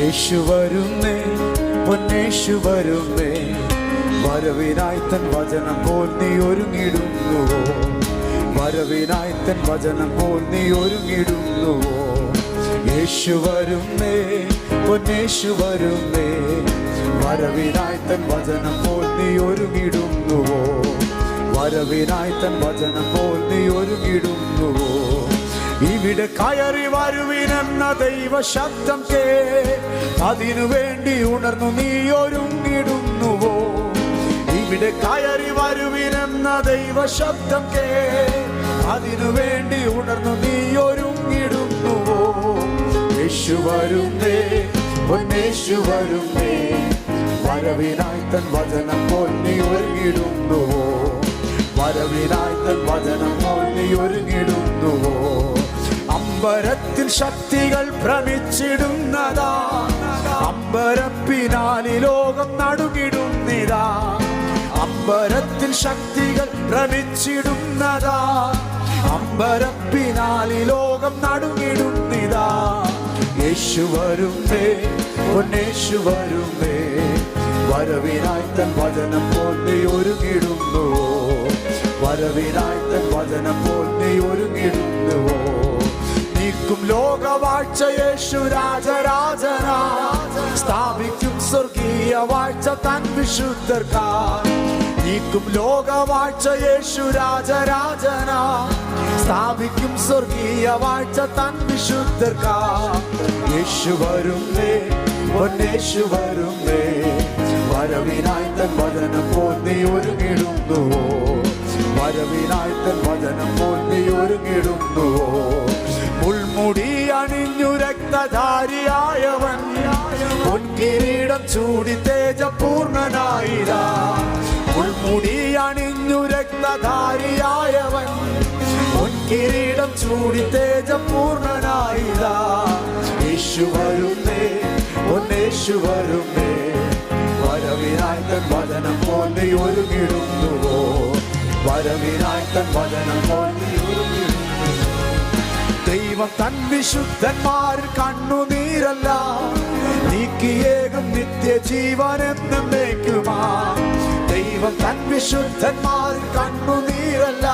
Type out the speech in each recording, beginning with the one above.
യേശു വരുന്നേ പൊന്നേശു വരുന്നേ വരവിനായി തൻ വചനം പോൽ നീ ഒരുങ്ങിടുന്നുവോ? വരവിനായി തൻ വചനം പോൽ നീ ഒരുങ്ങിടുന്നുവോ? യേശു വരുന്നേ പൊന്നേശു വരുന്നേ വരവിനായി തൻ വചനം പോൽ നീ ഒരുങ്ങിടുന്നുവോ? വരവിനായി തൻ വചനം പോൽ നീ ഒരുങ്ങിടുന്നുവോ? ഇവിടെ കയറി വരുവിനെന്ന ദൈവ ശബ്ദം കേ. അതിനു വേണ്ടി ഉണർന്നു നീ ഒരുങ്ങിടുന്നുവോ. ഇവിടെ കയറി വരുവിനെന്ന ദൈവ ശബ്ദം കേ. അതിനു വേണ്ടി ഉണർന്നു നീ ഒരുങ്ങിടുന്നുവോ. യേശു വരുന്നേ പൊന്നേശു വരുന്നേ. വരവിനായി തൻ വചനം പൊന്നി ഒരുങ്ങിടുന്നുവോ. വരവിനായി തൻ വചനം പൊന്നി ഒരുങ്ങിടുന്നുവോ. അമ്പരത്തിൽ ശക്തികൾ ഭ്രമിച്ചിടുന്നതാ. അമ്പരപ്പിനാലി ലോകം നടുകിടുന്നിതാ അമ്പരത്തിൽ ശക്തികൾ ഭ്രമിച്ചിടുന്നതാ. അമ്പരപ്പിനാലി ലോകം നടുകിടുന്നിതാ യേശു വരുമേ പൊന്നേശു വരുമേ. വരവിനായി തൻ വചനം പോൽ നീ ഒരുങ്ങിടുന്നു. വരവിനായി തൻ വചനം പോൽ നീ നീക്കും യേശു രാജരാജനാ. സ്ഥാപിക്കും സ്വർഗീയ വാഴ്ച തൻ വിശുദ്ധർക്കാ. നീക്കും ലോകവാഴ്ചയേശു രാജരാജനാ. സ്ഥാപിക്കും സ്വർഗീയ വാഴ്ച തൻ വിശുദ്ധർക്കാ. യേശു വരുന്നേ പൊന്നേശു വരുന്നേ. വരവിനായി തൻ വചനം പോൽ നീ ഒരുങ്ങിടുന്നുവോ? വരവിനായി തൻ വചനം പോൽ നീ ഒരുങ്ങിടുന്നുവോ? മുൾമുടി അണിഞ്ഞു രക്തധാരിയായവൻ. പൊൻകിരീടം ചൂടി തേജപൂർണനായിരാ. മുൾമുടി അണിഞ്ഞു രക്തധാരിയായവൻ. പൊൻകിരീടം ചൂടി തേജപൂർണനായിരാ. യേശു വരുന്നേ ഒന്നേശു വരുന്നേ. വരവിനായി വചനം പോലെ ഒരുങ്ങിടുന്നുവോ? വരവിനായി തൻ വചനം ഒരുങ്ങിടുന്നു ദൈവം തൻ വിശുദ്ധന്മാരിൽ കണ്ണുനീരല്ല. നീക്കിയേകും നിത്യജീവൻ എന്നേക്കുമാ. ദൈവം തൻ വിശുദ്ധന്മാരിൽ കണ്ണുനീരല്ല.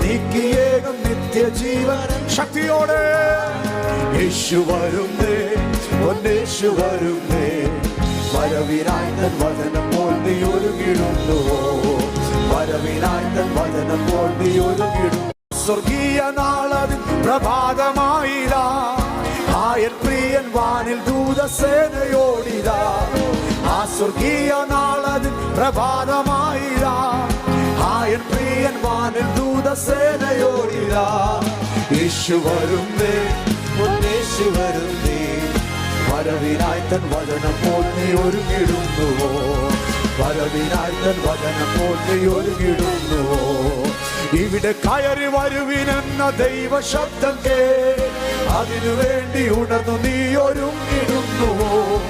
നീക്കിയേകും നിത്യജീവൻ ശക്തിയോടെ. യേശു വരുന്നേ ഒന്നേശു വരുന്നേ. വരവിനായി തൻ വചനം പോൽ നീ ഒരുങ്ങിടുന്നുവോ വരവിനായി തൻ വചനം പോൽ നീ ഒരുങ്ങിടുന്നു സ്വർഗീയ നാളതിൽ പ്രഭാതമായിതാ. ആയൻ പ്രിയൻ വാനിൽ ദൂതസേനയോടിതാ. ആ സ്വർഗീയ നാളതിൽ പ്രഭാതമായിതാ. ആയൻ പ്രിയൻ വാനിൽ ദൂതസേനയോടിതാ. യേശു വരുന്നേ യേശു വരുന്നേ. വരവിനായി തൻ വചനം പോന്നി ഒരുങ്ങിടുന്നുവോ വരവിനായി തൻ വചനം പോന്നി ഒരുങ്ങിടുന്നുവോ ഇവിടെ കയറി വരുവിനെന്ന ദൈവ ശബ്ദം കേ. അതിനു വേണ്ടി ഉണർന്നു നീ ഒരുങ്ങിടുന്നുവോ?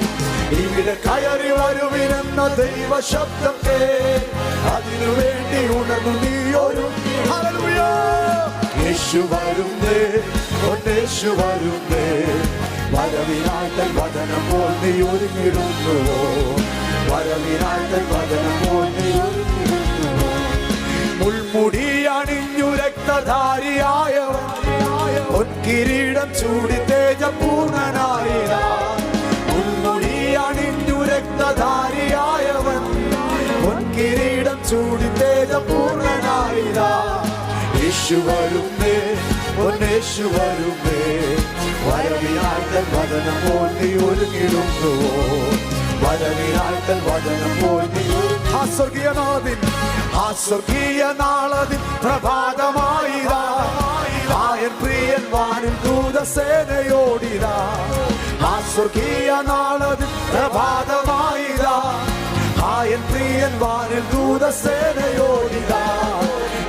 ഇവിടെ കയറി വരുവിനെന്ന ദൈവ ശബ്ദം കേ. അതിനു വേണ്ടി ഉണർന്നു നീ ഒരുങ്ങി. ഹല്ലേലൂയ! യേശു വരുന്നേ ഒന്നേശു വരുന്നേ. വരവിനാട്ടൻ വചനം പോൽ നീ ഒരുങ്ങിടുന്നുവോ? വരവിനാട്ടൻ വചനം പോൽ നീ ഒരുങ്ങിടുന്നുവോ? മുൾമുടി അണിഞ്ഞു രക്തധാരിയായവൻ പൊൻകിരീടം ചൂടി തേജപൂർണനായ മുൾമുടി രക്തധാരിയായവൻ രക്തധാരിയായവൻ പൊൻകിരീടം ചൂടി തേജപൂർണനായ യേശു വരുമേ പൊന്നേശു വരുമേ വരവിനായി തൻ വചനം നീ ഒരുങ്ങിടുന്നുവോ വരവിനായി തൻ വചനം പോൽ നീ സ്വർഗീയ നാളതിൻ ആ സ്വർഗീയ നാളതിൻ പ്രഭാതമായിരാ ആയൻ പ്രിയൻ വാനിൽ ദൂതസേനയോടിരാ ആ സ്വർഗീയ നാളതിൻ പ്രഭാതമായിരാ ആയൻ പ്രിയൻ വാനിൽ ദൂതസേനയോടിരാ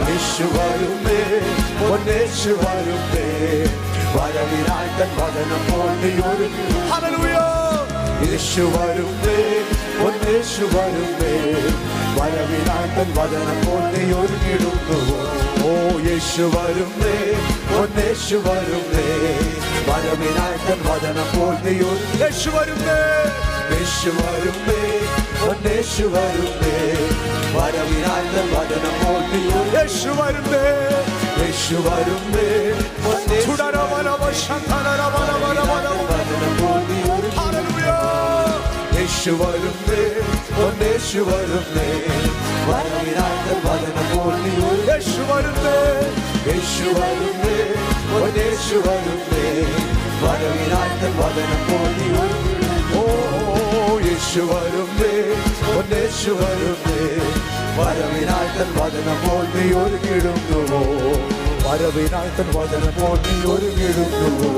യേശു വരുമേ പൊന്നേശു വരുമേ വരവിനായി തൻ വചനം നീ ഒരുങ്ങി ഹല്ലേലൂയ യേശു വരുന്നേ ഒന്നേശു വരുന്നേ. വരവിനാട്ടൻ വചനം പോൽ നീ ഒരുങ്ങിടുന്നുവോ ഓ യേശു വരുന്നേ ഒന്നേശു വരുന്നേ. വരവിനാട്ടൻ വചനം പോൽ നീ ഒരു യേശു വരുന്നേ യേശു വരുന്നേ ഒന്നേശു വരുന്നേ. വരവിനാട്ടൻ വചനം പോൽ നീ ഒരു യേശു വരുന്നേ യേശു വരുന്നേ ഒന്നേശു വചനം യേശു വരുന്നേ ഒന്നേശു വരുന്നേ. വരവിനായി തൻ വചനം നീ യേശു വരുന്നേ യേശു വരുന്നേ ഒന്നേശു വരുന്നേ. വരവിനായി തൻ വചനം നീ ഓ യേശു വരുന്നേ ഒന്നേശു വരുന്നേ. വരവിനായി തൻ വചനം നീ ഒരുങ്ങിടുന്നുവോ വരവിനായി തൻ വചനം നീ ഒരുങ്ങിടുന്നുവോ